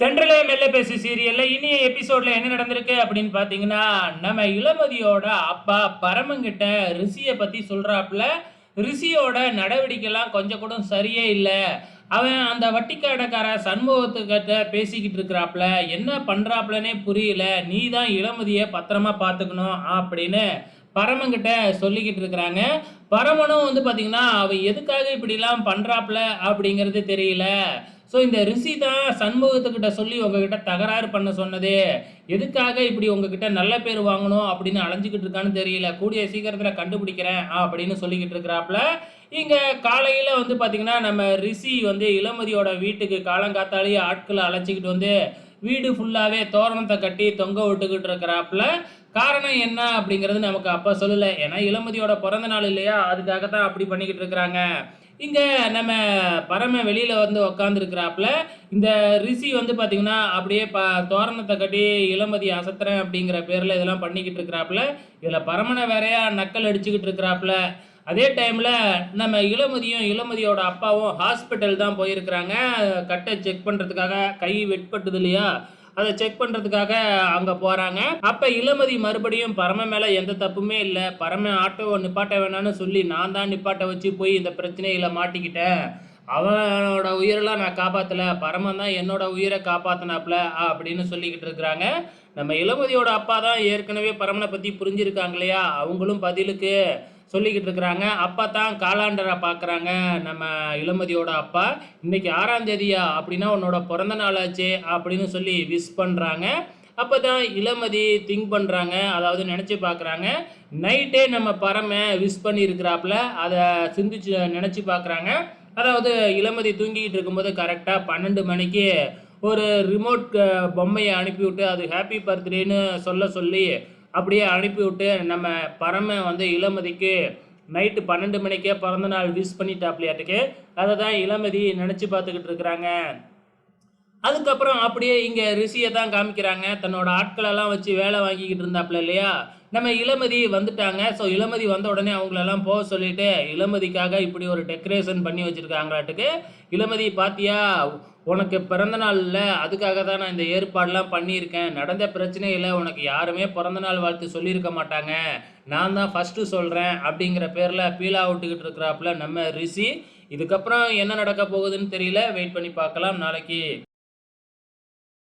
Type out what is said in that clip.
தென்றலே மெல்ல பேசு சீரியல்ல இனிய எபிசோட்ல என்ன நடந்திருக்கு அப்படின்னு பாத்தீங்கன்னா நம்ம இளமதியோட அப்பா பரமங்கிட்ட ரிஷிய பத்தி சொல்றாப்புல. ரிஷியோட நடவடிக்கைலாம் கொஞ்சம் கூட சரியே இல்லை. அவன் அந்த வட்டிக்காரக்கார சண்முகத்துக்கிட்ட பேசிக்கிட்டு இருக்கிறாப்புல. என்ன பண்றாப்புலனே புரியல. நீ தான் இளமதியை பத்திரமா பார்த்துக்கணும் அப்படின்னு பரமங்கிட்ட சொல்லிக்கிட்டு இருக்கிறாங்க. பரமனும் வந்து பார்த்தீங்கன்னா அவன் எதுக்காக இப்படிலாம் பண்ணுறாப்புல அப்படிங்கிறது தெரியல. ஸோ இந்த ரிஷி தான் சண்முகத்துக்கிட்ட சொல்லி உங்ககிட்ட தகராறு பண்ண சொன்னது. எதுக்காக இப்படி உங்ககிட்ட நல்ல பேர் வாங்கணும் அப்படின்னு அலைஞ்சிக்கிட்டு இருக்கான்னு தெரியல. கூடிய சீக்கிரத்தில் கண்டுபிடிக்கிறேன் அப்படின்னு சொல்லிக்கிட்டு இருக்கிறாப்புல. இங்கே காலையில் வந்து பார்த்திங்கன்னா நம்ம ரிஷி வந்து இளமதியோட வீட்டுக்கு காலங்காத்தாலேயே ஆட்களை அழைச்சிக்கிட்டு வந்து வீடு ஃபுல்லாகவே தோரணத்தை கட்டி தொங்க விட்டுக்கிட்டு இருக்கிறாப்புல. காரணம் என்ன அப்படிங்கிறது நமக்கு அப்போ சொல்லலை. ஏன்னா இளமதியோட பிறந்த நாள் இல்லையா? அதுக்காக தான் அப்படி பண்ணிக்கிட்டு இருக்கிறாங்க. இங்கே நம்ம பரம வெளியில் வந்து உக்காந்துருக்கிறாப்புல இந்த ரிஷி வந்து பார்த்திங்கன்னா அப்படியே ப தோரணத்தை கட்டி இளமதி அசத்துறேன் அப்படிங்கிற பேரில் இதெல்லாம் பண்ணிக்கிட்டு இருக்கிறாப்புல இதில் பரமனை வேறையா நக்கல் அடிச்சுக்கிட்டு இருக்கிறாப்புல. அதே டைமில் நம்ம இளமதியும் இளமதியோட அப்பாவும் ஹாஸ்பிட்டல் தான் போயிருக்கிறாங்க. கட்டை செக் பண்ணுறதுக்காக கை வெட்பட்டுது இல்லையா? அதை செக் பண்ணுறதுக்காக அங்கே போகிறாங்க அப்போ இளமதி மறுபடியும் பரம மேலே எந்த தப்புமே இல்லை. பரம ஆட்டோவை நிப்பாட்ட வேணாம்னு சொல்லி நான் தான் நிப்பாட்ட வச்சு போய் இந்த பிரச்சனையில மாட்டிக்கிட்டேன். அவனோட உயிரெல்லாம் நான் காப்பாற்றல பரமன் தான் என்னோட உயிரை காப்பாற்றினாப்புல அப்படின்னு சொல்லிக்கிட்டு இருக்கிறாங்க. நம்ம இளமதியோட அப்பா தான் ஏற்கனவே பரமனை பற்றி புரிஞ்சிருக்காங்க இல்லையா? அவங்களும் பதிலுக்கு சொல்லிக்கிட்டு இருக்கிறாங்க. அப்பா தான் காலாண்டரை பார்க்குறாங்க நம்ம இளமதியோட அப்பா. இன்னைக்கு ஆறாம் தேதியா அப்படின்னா உன்னோட பிறந்த நாள் அப்படின்னு சொல்லி விஷ் பண்ணுறாங்க அப்போ தான் இளமதி திங்க் பண்ணுறாங்க அதாவது நினச்சி பார்க்குறாங்க நைட்டே நம்ம பறமை விஷ் பண்ணியிருக்கிறாப்புல. அதை சிந்திச்சு நினச்சி பார்க்குறாங்க அதாவது இளமதி தூங்கிக்கிட்டு இருக்கும்போது கரெக்டாக பன்னெண்டு மணிக்கு ஒரு ரிமோட் பொம்மையை அனுப்பிவிட்டு அது ஹாப்பி பர்த்டேன்னு சொல்ல சொல்லி அப்படியே அனுப்பிவிட்டு நம்ம பரம வந்து இளமதிக்கு நைட்டு பன்னெண்டு மணிக்கே பிறந்த நாள் விஷ் பண்ணிட்டாப்லையாட்டுக்கு. அதை தான் இளமதி நினச்சி பார்த்துக்கிட்டு இருக்கிறாங்க. அதுக்கப்புறம் அப்படியே இங்கே ரிஷியை தான் காமிக்கிறாங்க. தன்னோட ஆட்களெல்லாம் வச்சு வேலை வாங்கிக்கிட்டு இருந்தாப்புல இல்லையா? நம்ம இளமதி வந்துட்டாங்க. ஸோ இளமதி வந்த உடனே அவங்களெல்லாம் போக சொல்லிட்டு இளமதிக்காக இப்படி ஒரு டெக்கரேஷன் பண்ணி வச்சுருக்காங்களாட்டுக்கு? இளமதி பாத்தியா? உனக்கு பிறந்த நாளில் அதுக்காக தான் நான் இந்த ஏற்பாடெலாம் பண்ணியிருக்கேன். நடந்த பிரச்சனையில் உனக்கு யாருமே பிறந்த நாள் வாழ்த்து சொல்லியிருக்க மாட்டாங்க. நான் தான் ஃபஸ்ட்டு சொல்கிறேன் அப்படிங்கிற பேரில் பீலா விட்டுக்கிட்டு இருக்கிறாப்புல நம்ம ரிஷி. இதுக்கப்புறம் என்ன நடக்க போகுதுன்னு தெரியல. வெயிட் பண்ணி பார்க்கலாம் நாளைக்கு.